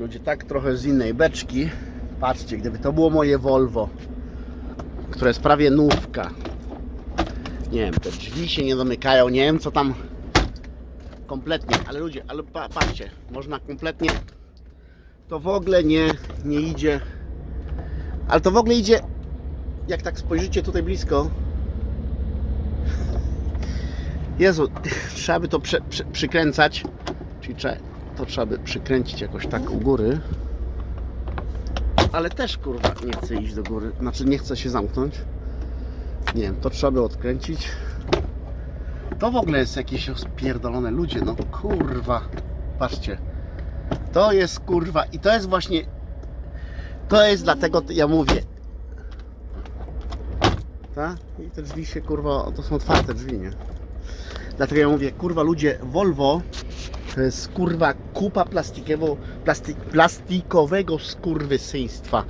Ludzie tak trochę z innej beczki. Patrzcie, gdyby to było moje Volvo, które jest prawie nówka. Nie wiem, te drzwi się nie domykają, nie wiem co tam kompletnie, ale ludzie, ale pa, patrzcie, można kompletnie to w ogóle nie, nie idzie, ale to w ogóle idzie, jak tak spojrzycie tutaj blisko, Jezu, trzeba by to prze, przy, przykręcać, czyli trzeba, to trzeba by przykręcić jakoś tak u góry, ale też kurwa nie chce iść do góry, znaczy nie chce się zamknąć, nie wiem, to trzeba by odkręcić, to w ogóle jest jakieś spierdolone ludzie, no kurwa. Patrzcie. To jest kurwa i to jest właśnie to jest dlatego ja mówię. Tak? I te drzwi się kurwa, to są otwarte drzwi, nie? Dlatego ja mówię, kurwa ludzie, Volvo to jest kurwa kupa plastik, plastikowego skurwysyństwa.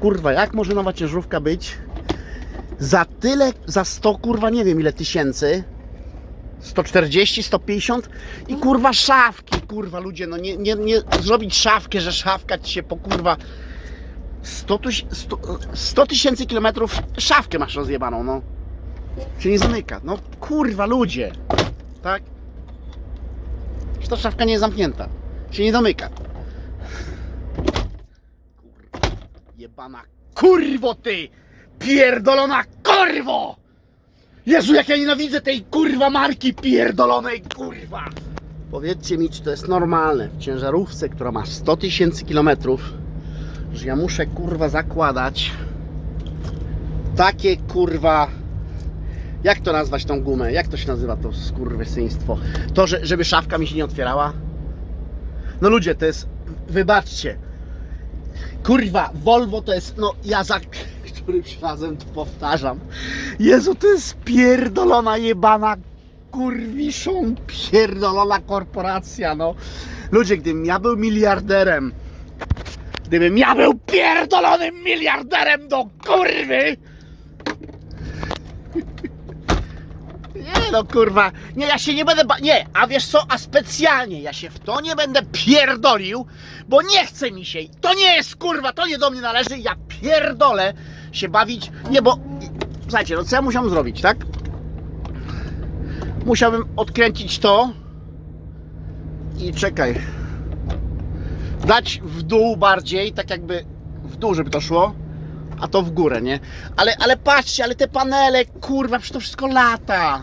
Kurwa, jak może nowa ciężarówka być za tyle, za 100 kurwa nie wiem ile tysięcy 140, 150 i kurwa szafki, kurwa ludzie, no nie, nie, nie zrobić szafkę, że szafka ci się po kurwa 100 tyś- 100 100 tysięcy kilometrów szafkę masz rozjebaną, no. Się nie zamyka, no kurwa ludzie, tak? Ta szafka nie jest zamknięta, się nie domyka. Jebana kurwo ty, pierdolona kurwo! Jezu, jak ja nienawidzę tej kurwa marki pierdolonej, kurwa! Powiedzcie mi, czy to jest normalne w ciężarówce, która ma 100 tysięcy kilometrów, że ja muszę kurwa zakładać takie kurwa. Jak to nazwać tą gumę? Jak to się nazywa to skurwysyństwo? To, że, żeby szafka mi się nie otwierała? No ludzie, to jest. Wybaczcie. Kurwa, Volvo to jest. No ja za którymś razem to powtarzam. Jezu, to jest pierdolona jebana kurwiszą pierdolona korporacja, no. Ludzie, gdybym ja był miliarderem, gdybym ja był pierdolonym miliarderem do kurwy, Nie no kurwa, nie ja się nie będę ba- nie, a wiesz co, a specjalnie ja się w to nie będę pierdolił, bo nie chce mi się, to nie jest kurwa, to nie do mnie należy, ja pierdolę się bawić, nie bo, słuchajcie, no co ja musiałem zrobić, tak? Musiałbym odkręcić to i czekaj, dać w dół bardziej, tak jakby w dół, żeby to szło, a to w górę, nie? Ale, ale patrzcie, ale te panele, kurwa, przecież to wszystko lata.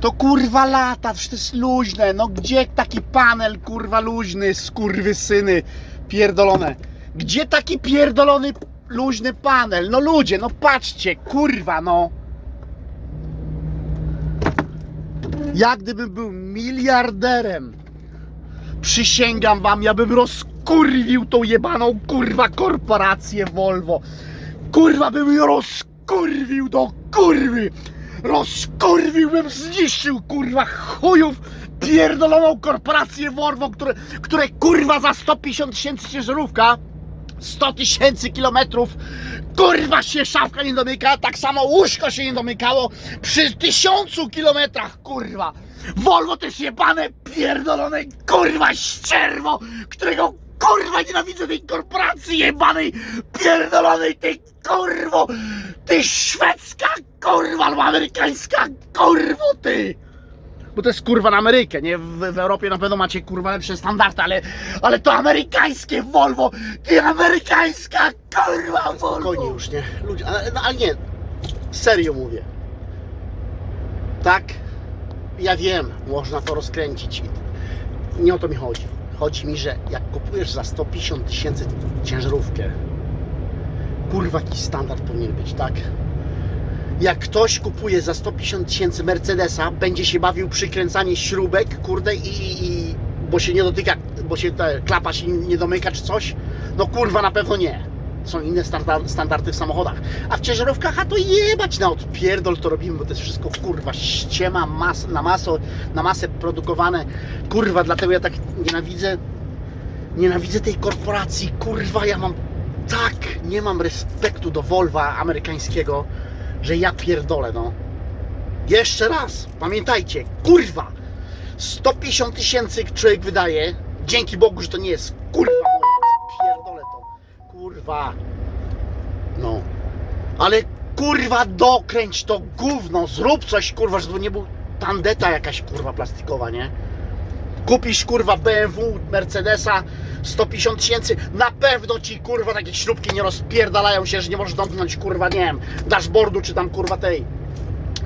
To kurwa lata, to jest luźne. No gdzie taki panel, kurwa, luźny, skurwysyny pierdolone? Gdzie taki pierdolony, luźny panel? No ludzie, no patrzcie, kurwa, no. Jak gdybym był miliarderem, Przysięgam wam, ja bym rozkurwił tą jebaną kurwa korporację Volvo. Kurwa bym ją rozkurwił do kurwy. Rozkurwiłbym, zniszczył kurwa chujów pierdoloną korporację Volvo, które, które kurwa za 150 tysięcy ciężarówka 100 tysięcy kilometrów kurwa się szafka nie domyka, tak samo łóżko się nie domykało przy tysiącu kilometrach kurwa. Volvo to jest jebane pierdolone kurwa ścierwo, którego kurwa nienawidzę tej korporacji jebanej pierdolonej tej kurwo, ty szwedzka kurwa albo amerykańska kurwo ty. Bo to jest kurwa na Amerykę, nie? W, w Europie na pewno macie kurwa lepsze standardy, ale, ale to amerykańskie Volvo, ty amerykańska kurwa Volvo. Koni już, nie? Ludzie, ale, no, ale nie, serio mówię. Tak, ja wiem, można to rozkręcić. Nie o to mi chodzi. Chodzi mi, że jak kupujesz za 150 tysięcy ciężarówkę, kurwa jaki standard powinien być, tak? jak ktoś kupuje za 150 tysięcy Mercedesa, będzie się bawił przykręcanie śrubek, kurde, i, i bo się nie dotyka, bo się ta klapa się nie domyka czy coś, no kurwa na pewno nie. Są inne standardy w samochodach. A w ciężarówkach, a to jebać na odpierdol to robimy, bo to jest wszystko kurwa ściema mas, na, maso, na masę produkowane. Kurwa, dlatego ja tak nienawidzę, nienawidzę tej korporacji. Kurwa, ja mam tak, nie mam respektu do Volva amerykańskiego że ja pierdolę, no. Jeszcze raz, pamiętajcie, kurwa, 150 tysięcy człowiek wydaje Dzięki Bogu, że to nie jest Kurwa. No. Ale kurwa dokręć to gówno, zrób coś kurwa, żeby nie był tandeta jakaś kurwa plastikowa, nie? Kupisz kurwa BMW, Mercedesa 150 tysięcy, na pewno ci kurwa takie śrubki nie rozpierdalają się, że nie możesz domknąć kurwa, nie wiem, dashboardu czy tam kurwa tej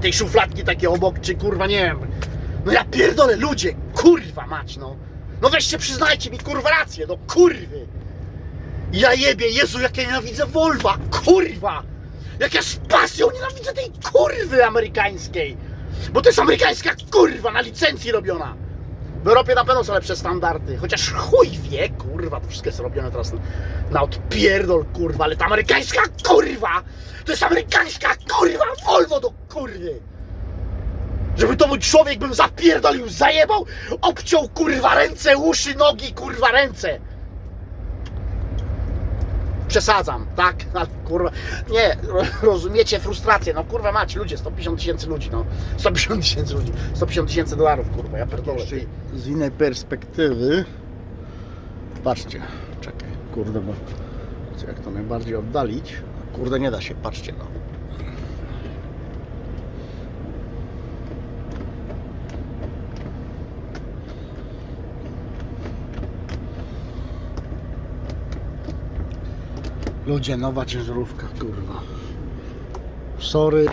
tej szufladki takie obok, czy kurwa nie wiem. No ja pierdolę, ludzie, kurwa mać no. No weźcie przyznajcie mi kurwa rację, no kurwy. Ja jebie, Jezu, jak ja nienawidzę Volva, kurwa! Jak ja z pasją nienawidzę tej kurwy amerykańskiej! Bo to jest amerykańska kurwa na licencji robiona! W Europie na pewno są lepsze standardy, chociaż chuj wie, kurwa, to wszystko jest robione teraz na, na odpierdol, kurwa, ale ta amerykańska kurwa! To jest amerykańska kurwa Volvo do kurwy! Żeby to był człowiek, bym zapierdolił, zajebał, obciął kurwa ręce, uszy, nogi, kurwa ręce! Przesadzam, tak? Kurwa, nie, ro- rozumiecie frustrację, no kurwa macie, ludzie, 150 tysięcy ludzi, no, 150 tysięcy ludzi, 150 tysięcy dolarów, kurwa, ja pierdolę. Z innej perspektywy. Patrzcie, czekaj, kurde, bo jak to najbardziej oddalić? Kurde, nie da się, patrzcie no. Ludzie, nowa ciężarówka, kurwa. Sorry.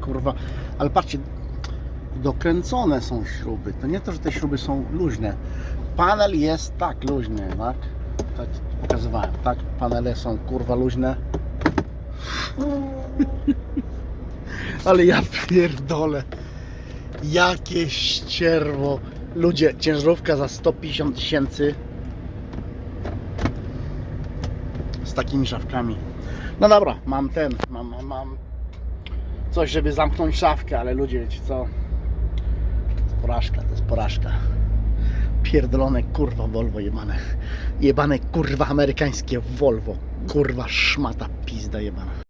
Kurwa, ale patrzcie, dokręcone są śruby. To nie to, że te śruby są luźne. Panel jest tak luźny, tak? Tak pokazywałem, tak? Panele są kurwa luźne. Ale ja pierdolę. Jakie ścierwo. Ludzie, ciężarówka za 150 tysięcy z takimi szafkami. No dobra, mam ten, mam, mam, coś, żeby zamknąć szafkę, ale ludzie, wiecie co? To jest porażka, to jest porażka. Pierdolone kurwa Volvo jebane. Jebane kurwa amerykańskie Volvo. Kurwa szmata pizda jebana.